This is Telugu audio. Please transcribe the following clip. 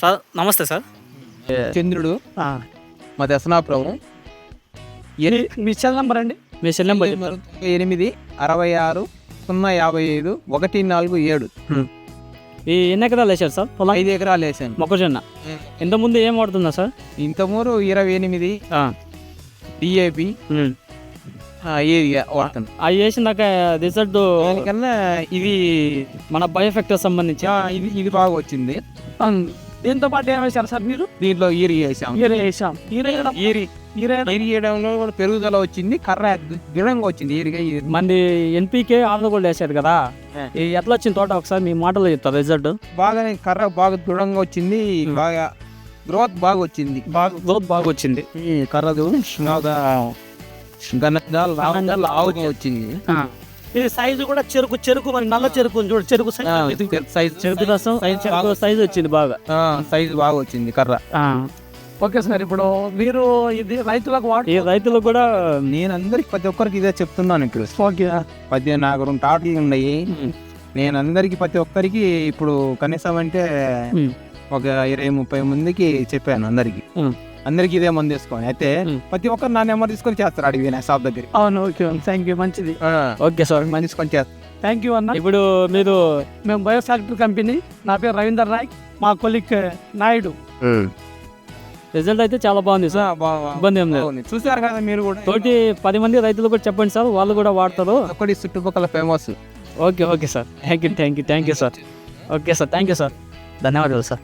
సార్ నమస్తే సార్. చంద్రుడు. మా దశనాపురం మీ సెల్ నెంబర్ అండి? మీ సెల్ నెంబర్? ఎనిమిది అరవై ఆరు సున్నా యాభై ఐదు ఒకటి నాలుగు ఏడు. ఈ ఎన్ని ఎకరాలు వేసారు సార్? పొలం? ఐదు ఎకరాలు వేసాను మొక్కజొన్న. ఇంతకుముందు ఏం వాడుతున్నా సార్? ఇంతమూరు ఇరవై ఎనిమిది డిఏపి వాడుతాను అవి వేసినాక రిజల్ట్ దానికన్నా ఇది మన బయోఫెక్టర్ సంబంధించి. ఇది ఇది బాగా వచ్చింది. దీంతో పాటు ఏం వేశారు సార్ మీరు దీంట్లో ఈరి వేసాం ఈరే వేసాం ఈరే వేయడం- ఈరి ఈరే ఈరి వేయడంలో కూడా పెరుగుదల వచ్చింది కర్ర గిడంగా వచ్చింది ఈరిగా ఈరి. మంది ఎన్పికే ఆర్డర్ కూడా వేసారు కదా ఈ ఎట్లా వచ్చింది తోట ఒకసారి మీ మాటలో చెప్తారు రిజల్ట్ బాగానే కర్ర బాగా దృఢంగా వచ్చింది బాగా గ్రోత్ బాగా వచ్చింది బాగా గ్రోత్ బాగా వచ్చింది ఈ కర్రదు బాగా వచ్చింది ఇది సైజు కూడా చెరుకు చెరుకు మరి నల్ల చెరుకు ఉంది చూడు చెరుకు సైజు. సైజ్. చెరుకు రసం చెరుకు సైజ్ వచ్చింది బాగా. సైజ్ బాగా వచ్చింది కర్ర. ఆ. ఓకే సార్ ఇప్పుడు మీరు ఇది రైతులకు వాడు ఈ రైతులకు కూడా నేను అందరికి ప్రతి ఒక్కరికి ఇదే చెప్తున్నాను ఇప్పుడు. ఓకే. పది నాకు రెండు టాటలు ఉన్నాయి. నేను అందరికి ప్రతి ఒక్కరికి ఇప్పుడు కనీసం అంటే ఒక ఇరవై ముప్పై మందికి చెప్పాను అందరికి. అందరికి ఇదే మంది తీసుకోని అయితే. ప్రతి ఒక్కరు నా నెంబర్ తీసుకొని చేస్తారు అడిగి నా షాప్ దగ్గర అవును ఓకే థ్యాంక్ యూ మంచిది. Okay sir. మంది తీసుకొని చేస్తారు. థ్యాంక్ యూ అన్న. ఇప్పుడు మీరు మేము బయో ఫ్యాక్టరీ కంపెనీ నా పేరు రవీందర్ నాయక్ మా కొలిక్ నాయుడు. రిజల్ట్ అయితే చాలా బాగుంది సార్. ఇబ్బంది ఏం లేదు. బాగుంది. చూసారు కదా మీరు కూడా. తోటి పది మంది రైతులు కూడా చెప్పండి సార్. వాళ్ళు కూడా వాడతారు. ఒక్కటి చుట్టుపక్కల famous okay okay sir. Thank you thank you thank you sir. Okay sir. Thank you sir. ధన్యవాదాలు సార్.